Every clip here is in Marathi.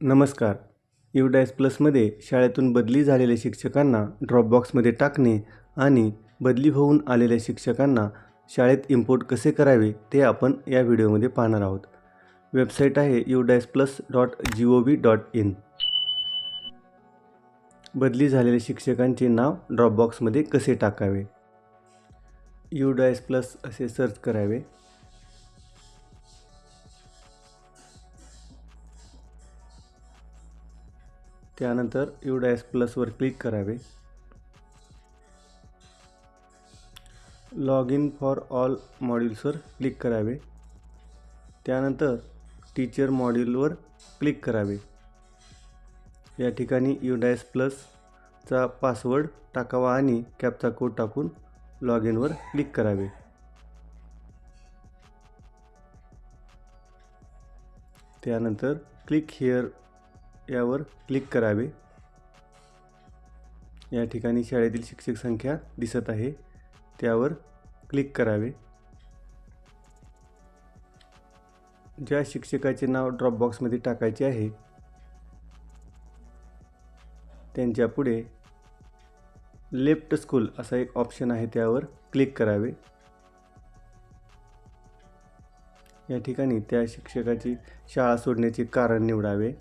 नमस्कार. युडायस प्लसमध्ये शाळेतून बदली झालेल्या शिक्षकांना ड्रॉपबॉक्समध्ये टाकणे आणि बदली होऊन आलेल्या शिक्षकांना शाळेत इम्पोर्ट कसे करावे ते आपण या व्हिडिओमध्ये पाहणार आहोत. वेबसाईट आहे UDISE plus dot G O V dot in बदली झालेल्या शिक्षकांचे नाव ड्रॉपबॉक्समध्ये कसे टाकावे? युडायस प्लस असे सर्च करावे. त्यानंतर यू डॅश प्लसवर क्लिक करावे. लॉग इन फॉर ऑल मॉड्यूल्सवर क्लिक करावे. त्यानंतर टीचर मॉड्यूलवर क्लिक करावे. या ठिकाणी यू डॅश प्लसचा पासवर्ड टाकावा आणि कॅपचा कोड टाकून लॉग इनवर क्लिक करावे. त्यानंतर क्लिक हिअर यावर क्लिक करावे. या ठिकाणी शाळेतील शिक्षक संख्या दिसत आहे. त्यावर क्लिक करावे. ज्या शिक्षकाचे नाव ड्रॉपबॉक्समध्ये टाकायचे आहे त्यांच्या पुढे लेफ्ट स्कूल असा एक ऑप्शन आहे त्यावर क्लिक करावे. या ठिकाणी त्या शिक्षकाची शाळा सोडण्याचे कारण निवडावे.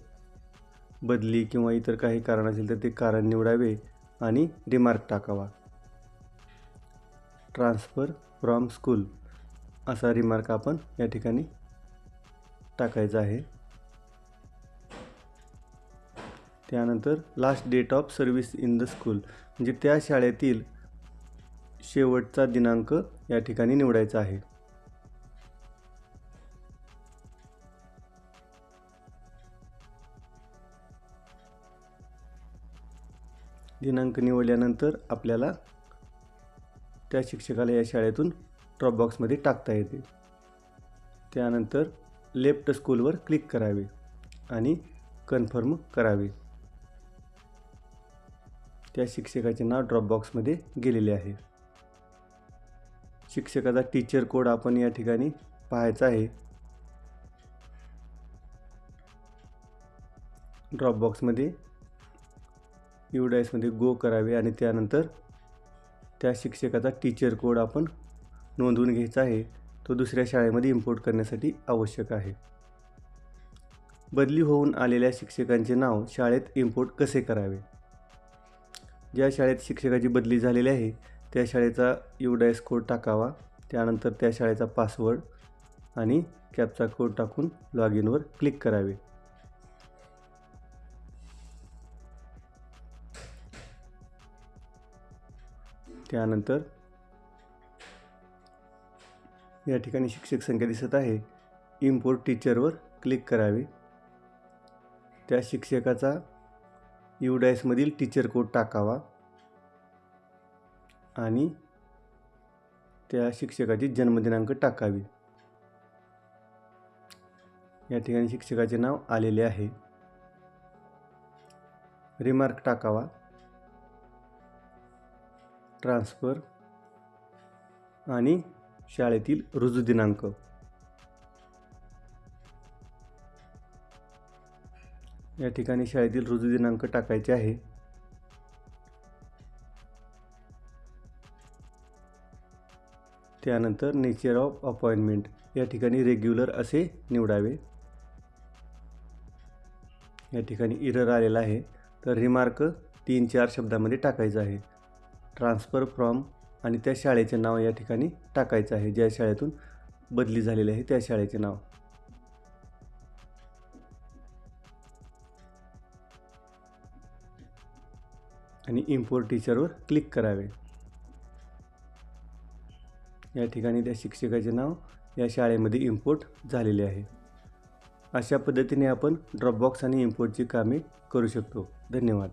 बदली किंवा इतर काही कारण असेल तर ते कारण निवडावे आणि रिमार्क टाकावा. ट्रान्सफर फ्रॉम स्कूल असा रिमार्क आपण या ठिकाणी टाकायचा आहे. त्यानंतर last date of service in the school म्हणजे त्या शाळेतील शेवटचा दिनांक या ठिकाणी निवडायचा आहे. दिनांक निवडल्यानंतर आपल्याला त्या शिक्षकाला या शाळेतून ड्रॉपबॉक्समध्ये टाकता येते. त्यानंतर लेफ्ट स्कूलवर क्लिक करावे आणि कन्फर्म करावे. त्या शिक्षकाचे नाव ड्रॉपबॉक्समध्ये गेलेले आहे. शिक्षकाचा टीचर कोड आपण या ठिकाणी पाहायचा आहे. ड्रॉपबॉक्समध्ये युडायसमध्ये गो करावे आणि त्यानंतर त्या शिक्षकाचा टीचर कोड आपण नोंदवून घ्यायचा आहे. तो दुसऱ्या शाळेमध्ये इम्पोर्ट करण्यासाठी आवश्यक आहे. बदली होऊन आलेल्या शिक्षकांचे नाव शाळेत इम्पोर्ट कसे करावे? ज्या शाळेत शिक्षकाची बदली झालेली आहे त्या शाळेचा युडायस कोड टाकावा. त्यानंतर त्या शाळेचा पासवर्ड आणि कॅपचा कोड टाकून लॉग इनवर क्लिक करावे. त्यानंतर या ठिकाणी शिक्षक संख्या दिसत आहे. इम्पोर्ट टीचरवर क्लिक करावे. त्या शिक्षकाचा युडायसमधील टीचर कोड टाकावा. आणि त्या शिक्षकाची जन्मदिनांक टाकावी. या ठिकाणी शिक्षकाचे नाव आलेले आहे. रिमार्क टाकावा. ट्रान्सफर आणि शाळेतील रुजू दिनांक. या ठिकाणी शाळेतील रुजू दिनांक टाकायचे आहे. त्यानंतर नेचर ऑफ अपॉइंटमेंट या ठिकाणी रेग्युलर असे निवडावे. या ठिकाणी इरर आलेला आहे. तर रिमार्क तीन चार शब्दामध्ये टाकायचं आहे. ट्रान्सफर फ्रॉम आणि त्या शाळेचे नाव या ठिकाणी टाकायचं आहे. ज्या शाळेतून बदली झालेली आहे त्या शाळेचे नाव. आणि इम्पोर्ट टीचरवर क्लिक करावे. या ठिकाणी त्या शिक्षकाचे नाव या शाळेमध्ये इम्पोर्ट झालेले आहे. अशा पद्धतीने आपण ड्रॉपबॉक्स आणि इम्पोर्टची कामे करू शकतो. धन्यवाद.